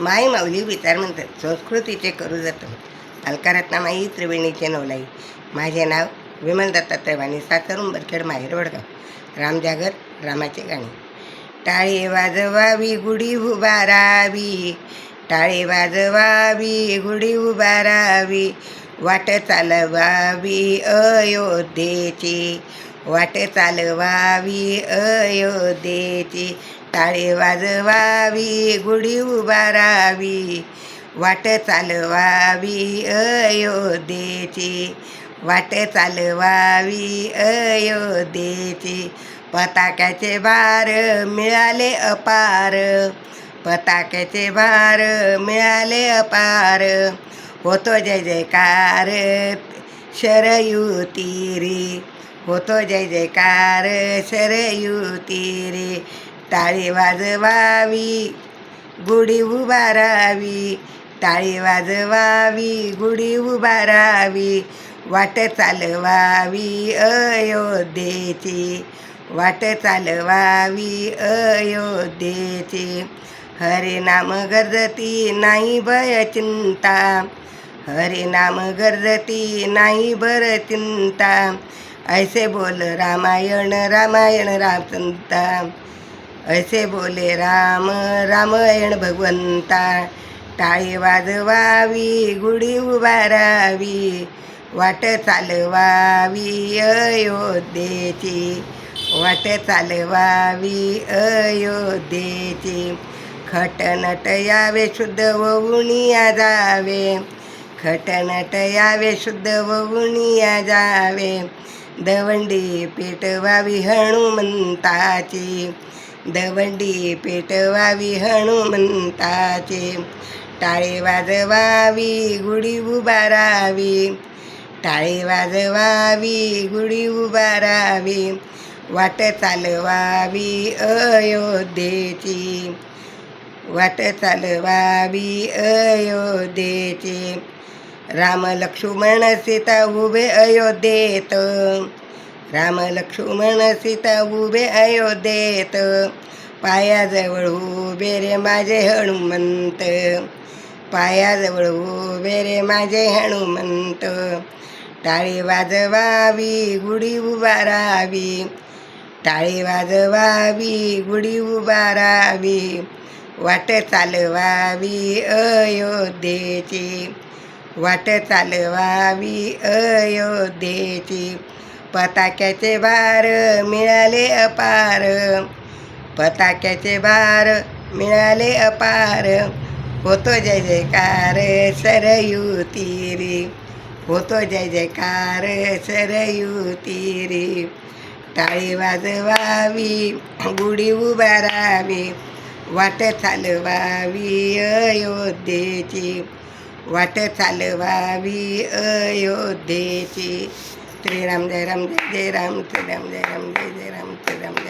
माई माऊली विचार म्हणतात संस्कृतीचे करू जतन अलकारत्नामाई त्रिवेणीचे नवलाई. माझे नाव विमल दत्तात्रय वाणी सासर उंबरखेड माहेर वडगाव. रामजागर रामाचे गाणे. टाळे वाजवावी गुढी उभारावी. टाळे वाजवावी गुढी उभारावी. वाट चालवावी अयोध्येची. वाट चालवावी अयोध्येची. टाळे वाजवावी गुढी उभारावी वाट चालवावी अयोध्येची. वाट चालवावी अयोध्येची. पताक्याचे भार मिळाले अपार. पताक्याचे भार मिळाले अपार. होतो जय जयकार शरयू तीरी होतो जय जयकार शरयू तीरी टाळी वाजवावी गुढी उभारावी टाळी वाजवावी गुढी उभारावी वाट चालवावी अयोध्येची वाट चालवावी अयोध्येची. हरे नाम गर्जती नाही भय चिंता हरे नाम गर्जती नाही बर चिंता. ऐसे बोल रामायण रामायण रामचंता ऐसे बोले राम रामायण भगवंता टाळी वाजवावी गुढी उभारावी वाट चालवावी अयोध्येची वाट चालवावी अयोध्येची. खटनट यावे शुद्ध ववुनिया जावे खटनट यावे शुद्ध ववुनिया जावे दवंडी पेटवावी हनुमंताची दवंडी पेटवावी हनुमंताचे. टाळे वाजवावी गुढी उभारावी. टाळे वाजवावी गुढी उभारावी. वाट चालवावी अयोध्येची. वाट चालवावी अयोध्येची. राम लक्ष्मण सीता उभे अयोध्येत. राम लक्ष्मण सीता उभे अयोध्येत पायाजवळ उभे रे माझे हनुमंत. पायाजवळ उभे रे माझे हनुमंत. टाळी वाजवावी गुढी उभारावी. टाळी वाजवावी गुढी उभारावी. वाट चालवावी अयोध्येची. वाट चालवावी अयोध्येची. पताक्याचे भार मिळाले अपार. पताक्याचे भार मिळाले अपार. होतो जय जयकार सरयू तिरी होतो जय जयकार सरयू तिरी टाळी वाजवावी गुढी उभारावी वाट चालवावी अयोध्येची. वाट चालवावी अयोध्येची. जय राम जय राम जय जय राम ते राम जय राम जय जय राम ते राम जय